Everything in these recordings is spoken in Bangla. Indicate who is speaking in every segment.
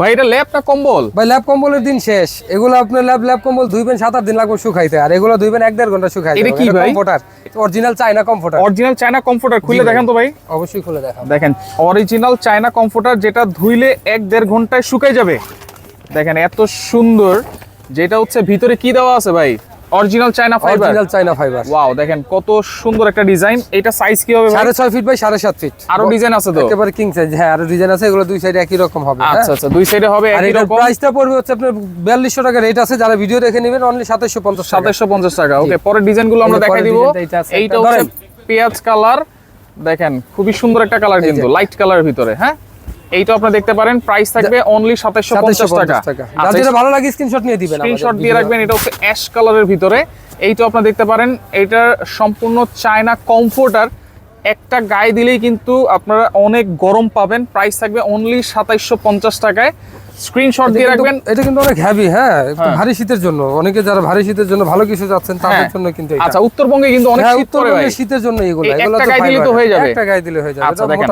Speaker 1: ভাই এটা ল্যাপ না কম্বল?
Speaker 2: ভাই ল্যাব কম্বলের দিন শেষ। এগুলো আপনার ল্যাব ল্যাপ কম্বল ধুইবেন সাত আট দিন লাগবে শুকাইতে। আর এগুলো ধুইবেন এক দেড় ঘণ্টা শুকাইতে
Speaker 1: এটা কি ভাই?
Speaker 2: Comforter original China comforter
Speaker 1: original China comforter খুলে দেখেন তো ভাই।
Speaker 2: অবশ্যই খুলে দেখাবো।
Speaker 1: দেখেন অরিজিনাল চায়না কমফোর্টার যেটা ধুইলে এক দেড় ঘন্টায় শুকাই যাবে। দেখেন এত সুন্দর। যেটা হচ্ছে ভিতরে কি দেওয়া আছে ভাই? Original China fibre
Speaker 2: original China fibre
Speaker 1: wow দেখেন কত সুন্দর একটা ডিজাইন এটা সাইজ কি হবে ভাই?
Speaker 2: সাড়ে ছয় ফিট বাই সাড়ে সাত ফিট
Speaker 1: আরও ডিজাইন আছে তো?
Speaker 2: একেবারে কিং সাইজ হ্যাঁ আরও ডিজাইন আছে এগুলো দুই সাইডে একই রকম হবে হ্যাঁ?
Speaker 1: আচ্ছা আচ্ছা দুই সাইডে হবে একই রকম।
Speaker 2: প্রাইসটা পড়বে হচ্ছে আপনার বিয়াল্লিশশো টাকা রেট আছে যারা ভিডিও দেখে নেবেন অনলি সাতাশশো পঞ্চাশ টাকা।
Speaker 1: সাতাশশো পঞ্চাশ টাকা ওকে পরের ডিজাইনগুলো আমরা দেখাই দিব।
Speaker 2: এইটা।
Speaker 1: হচ্ছে। পেঁয়াজ কালার। দেখেন খুবই সুন্দর একটা কালার। কিন্তু লাইট কালার ভিতরে হ্যাঁ? এইটা দেখতে পারেন। প্রাইস থাকবে অনলি সাতাশশো
Speaker 2: সাতাশশো
Speaker 1: পঞ্চাশ টাকা।
Speaker 2: পঞ্চাশ যেটা ভালো লাগে স্ক্রিনশট নিয়ে দিবেন
Speaker 1: স্ক্রিনশট দিয়ে রাখবেন এটা হচ্ছে অ্যাশ কালারের ভিতরে। এইটা দেখতে পারেন। এটার সম্পূর্ণ চায়না কমফোর্টার একটা গায়ে দিলেই কিন্তু আপনারা অনেক গরম পাবেন। প্রাইস থাকবে অনলি সাতাইশশো পঞ্চাশ টাকায়। স্ক্রিনশট দিয়ে রাখবেন।
Speaker 2: এটা কিন্তু অনেক হেভি হ্যাঁ
Speaker 1: হ্যাঁ।
Speaker 2: ভারী শীতের জন্য। অনেকে যারা ভারী শীতের জন্য ভালো কিছু যাচ্ছেন তাদের
Speaker 1: হ্যাঁ।
Speaker 2: জন্য কিন্তু এটা।
Speaker 1: আচ্ছা উত্তরবঙ্গে কিন্তু অনেক
Speaker 2: হ্যাঁ
Speaker 1: শীত পড়ে ভাই।
Speaker 2: উত্তরবঙ্গের শীতের জন্য এগুলো এগুলো তো
Speaker 1: হয়ে যাবে।
Speaker 2: একটা গায়ে দিলে হয়ে যাবে।
Speaker 1: আচ্ছা দেখেন।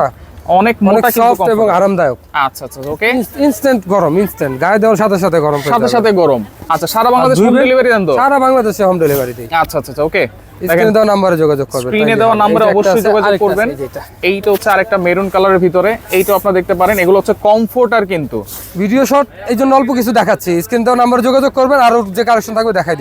Speaker 1: অনেক মোটা
Speaker 2: সফট এবং আরামদায়ক।
Speaker 1: আচ্ছা আচ্ছা ওকে।
Speaker 2: ইনস্ট্যান্ট গরম ইনস্ট্যান্ট গায়ে দেওয়ার সাথে সাথে গরম
Speaker 1: সাথে সাথে গরম। আচ্ছা সারা বাংলাদেশ হোম ডেলিভারি দেন তো?
Speaker 2: সারা বাংলাদেশে হোম ডেলিভারি দিই।
Speaker 1: আচ্ছা আচ্ছা আচ্ছা, ওকে।
Speaker 2: স্ক্রিনে দেওয়া নাম্বারে যোগাযোগ করবেন
Speaker 1: স্ক্রিনে দেওয়া নাম্বারে অবশ্যই যোগাযোগ করবেন। এইটা। হচ্ছে আরেকটা মেরুন কালারের ভিতরে। এইটা আপনারা দেখতে পারেন। এগুলো হচ্ছে কমফোর্টার কিন্তু।
Speaker 2: ভিডিও শট এই জন্য অল্প কিছু দেখাচ্ছি। স্ক্রিন দেওয়া নাম্বারে যোগাযোগ করবেন আরও যে কালেকশন থাকবে দেখাই